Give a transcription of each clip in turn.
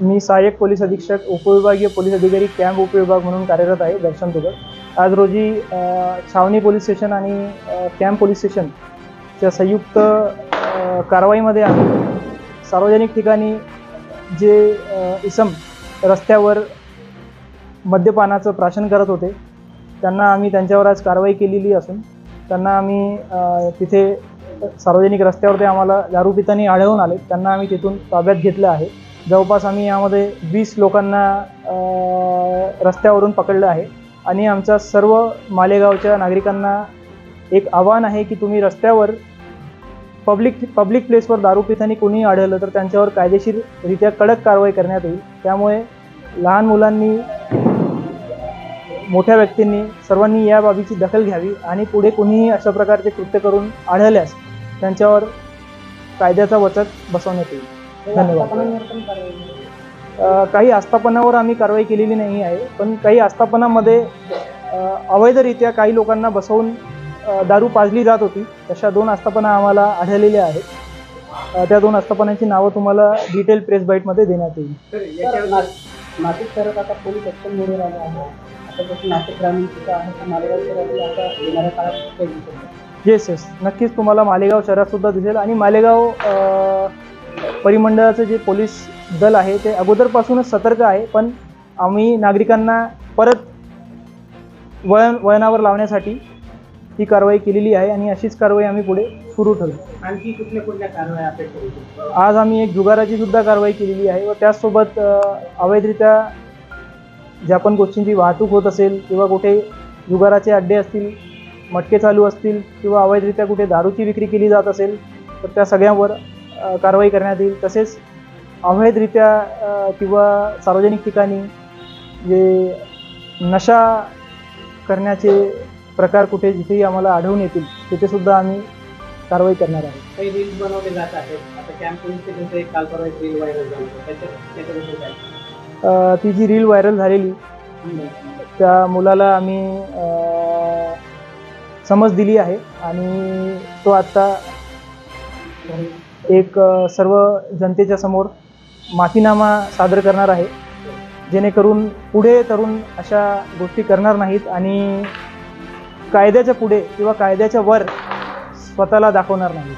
मी सहाय्यक पोलीस अधीक्षक उपविभागीय पोलीस अधिकारी कॅम्प उपविभाग म्हणून कार्यरत आहे दर्शन दुगर आज रोजी छावणी पोलीस स्टेशन आणि कॅम्प पोलीस स्टेशनच्या संयुक्त कारवाईमध्ये आम्ही सार्वजनिक ठिकाणी जे इसम रस्त्यावर मद्यपानाचं प्राशन करत होते त्यांना आम्ही त्यांच्यावर आज कारवाई केलेली असून त्यांना आम्ही तिथे सार्वजनिक रस्त्यावर ते आम्हाला दारू पितानी आढळून आले. त्यांना आम्ही तिथून ताब्यात घेतलं आहे. जवळपास आम्ही यामध्ये वीस लोकांना रस्त्यावरून पकडलं आहे. आणि आमचा सर्व मालेगावच्या नागरिकांना एक आव्हान आहे की तुम्ही रस्त्यावर पब्लिक पब्लिक प्लेसवर दारू पितानी कोणी आढळलं तर त्यांच्यावर कायदेशीररित्या कडक कारवाई करण्यात येईल. त्यामुळे लहान मुलांनी मोठ्या व्यक्तींनी सर्वांनी या बाबीची दखल घ्यावी आणि पुढे कोणीही अशा प्रकारचे कृत्य करून आढळल्यास त्यांच्यावर कायद्याचा वचक बसवण्यात येईल. धन्यवाद. काही आस्थापनावर आम्ही कारवाई केलेली नाही आहे पण काही आस्थापनामध्ये अवैधरित्या काही लोकांना बसवून दारू पाजली जात होती. तशा दोन आस्थापना आम्हाला आढळलेल्या आहेत. त्या दोन आस्थापनांची नावं तुम्हाला डिटेल प्रेस बाईटमध्ये देण्यात येईल. नाशिक शहरात आता पोलीस ऍक्शन मोडवर आलं आहे आता जसं नाशिक ग्रामीण तिथं आहे तर मालेगाव शहरात आता येणाऱ्या काळात काही दिसत नाही. येस येस नक्कीच तुम्हाला मालेगाव शहरात सुद्धा दिसेल आणि मालेगाव परिमंडळाचं जे पोलीस दल आहे ते अगोदरपासूनच सतर्क आहे पण आम्ही नागरिकांना परत वळण वळणावर लावण्यासाठी ही कारवाई केलेली आहे आणि अशीच कारवाई आम्ही पुढे सुरू ठेवू. आणखी कुठल्या कुठल्या कारवाया अपेक्षा होती आज आम्ही एक जुगाराची सुद्धा कारवाई केलेली आहे व त्याचसोबत अवैधरित्या ज्या पण गोष्टींची वाहतूक होत असेल किंवा कुठे जुगाराचे अड्डे असतील मटके चालू असतील किंवा अवैधरित्या कुठे दारूची विक्री केली जात असेल तर त्या सगळ्यांवर कारवाई करण्यात येईल. तसेच अवैधरित्या किंवा सार्वजनिक ठिकाणी जे नशा करण्याचे प्रकार कुठे जिथेही आम्हाला आढळून येतील तिथे सुद्धा आम्ही कारवाई करणार आहे काही रील्स बनवले जात आहेत. आता कॅम्प पोलीस स्टेशनचं एक काल परवा एक रील व्हायरल झालं. होतं. त्याच्या त्याच्याबद्दल काय? अ, ती जी रील व्हायरल झालेली त्या मुलाला आम्ही अ, समज दिली आहे. आणि तो आत्ता एक सर्व जनतेच्या समोर माफीनामा सादर करणार आहे. जेणेकरून पुढे तरुण अशा गोष्टी करणार नाहीत आणि कायद्याच्या पुढे किंवा कायद्याच्या वर स्वतःला दाखवणार नाहीत.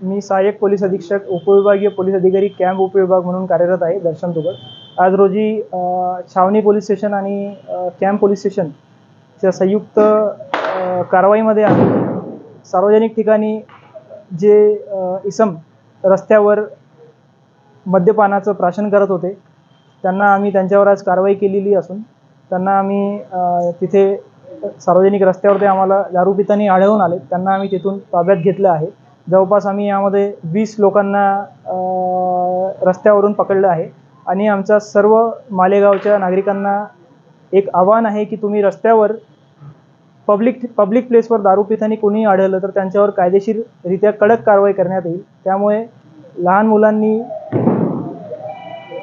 मी सहाय्यक पोलीस अधीक्षक उपविभागीय पोलीस अधिकारी कॅम्प उपविभाग म्हणून कार्यरत आहे दर्शन तुगत आज रोजी छावणी पोलीस स्टेशन आणि कॅम्प पोलीस स्टेशनच्या संयुक्त कारवाईमध्ये आम्ही सार्वजनिक ठिकाणी जे इसम रस्त्यावर मद्यपानाचं प्राशन करत होते त्यांना आम्ही त्यांच्यावर आज कारवाई केलेली असून त्यांना आम्ही तिथे सार्वजनिक रस्त्यावर ते आम्हाला दारू पितानी आढळून आले त्यांना आम्ही तिथून ताब्यात घेतलं आहे. जवळपास आम्ही यामध्ये वीस लोकांना रस्त्यावरून पकडलं आहे. आणि आमचा सर्व मालेगावच्या नागरिकांना एक आव्हान आहे की तुम्ही रस्त्यावर पब्लिक पब्लिक प्लेसवर दारू पितानी कोणी आढळलं तर त्यांच्यावर कायदेशीररित्या कडक कारवाई करण्यात येईल. त्यामुळे लहान मुलांनी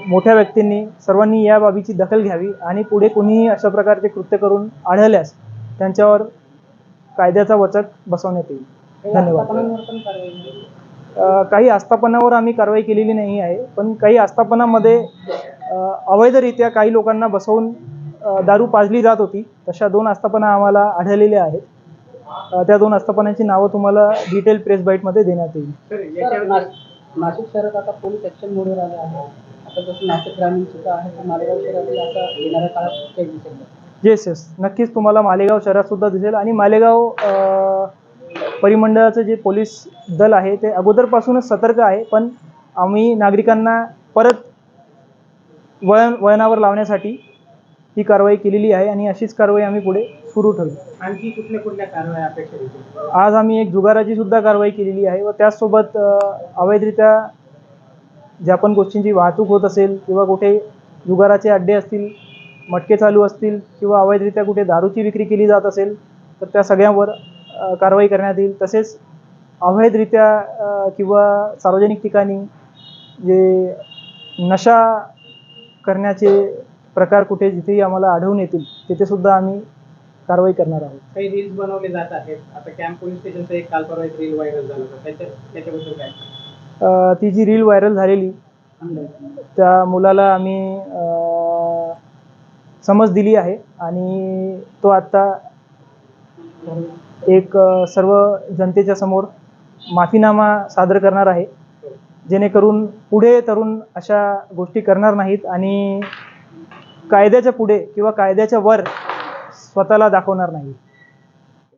मोठ्या व्यक्तींनी सर्वांनी या बाबीची दखल घ्यावी आणि पुढे कोणीही अशा प्रकारचे कृत्य करून आढळल्यास त्यांच्यावर कायद्याचा वचक बसवण्यात येईल. धन्यवाद. झाली. अ, काही आस्थापनावर आम्ही कारवाई केलेली नाही आहे पण काही आस्थापनामध्ये अवैधरित्या काही लोकांना बसवून दारू पाजली जात होती तशा दोन आस्थापना आम्हाला आढळलेल्या आहेत त्या दोन आस्थापनांची नावं तुम्हाला डिटेल प्रेस बाईटमध्ये देण्यात येईल नाशिक शहरात आता पोलीस ऍक्शन मोडवर आले आहे आता जसं नाशिक ग्रामीण सुद्धा आहे तर मालेगाव शहरातील आता येणाऱ्या काळात? येस येस नक्कीच तुम्हाला मालेगाव शहरात सुद्धा दिसेल आणि मालेगाव परिमंडळाचं जे पोलीस दल आहे ते अगोदरपासूनच सतर्क आहे पण आम्ही नागरिकांना परत वळण वळणावर लावण्यासाठी ही कारवाई केलेली आहे आणि अशीच कारवाई आम्ही पुढे सुरू ठेवू. आणखी कुठल्या कुठल्या कारवाया अपेक्षित होतील आज आम्ही एक जुगाराची सुद्धा कारवाई केलेली आहे व त्याचसोबत अवैधरित्या ज्या पण गोष्टींची वाहतूक होत असेल किंवा कुठे जुगाराचे अड्डे असतील मटके चालू असतील किंवा अवैधरित्या कुठे दारूची विक्री केली जात असेल तर त्या सगळ्यांवर कारवाई करण्यात येईल. तसेच अवैधरित्या किंवा सार्वजनिक ठिकाणी जे नशा करण्याचे प्रकार कुठे जिथेही आम्हाला आढळून येतील तिथे सुद्धा आम्ही कारवाई करणार आहोत. काही रील्स बनवले जात आहेत. आता कॅम्प पोलीस स्टेशनचं एक काल परवा एक रील व्हायरल झालं होतं. त्याच्या त्याच्याबद्दल काय? ती जी रील व्हायरल झालेली त्या मुलाला आम्ही समज दिली आहे आणि तो आत्ता एक सर्व जनतेच्या समोर माफीनामा सादर करणार आहे. जेणेकरून पुढे तरुण अशा गोष्टी करणार नाहीत आणि कायद्याच्या पुढे किंवा कायद्याच्या वर स्वतःला दाखवणार नाही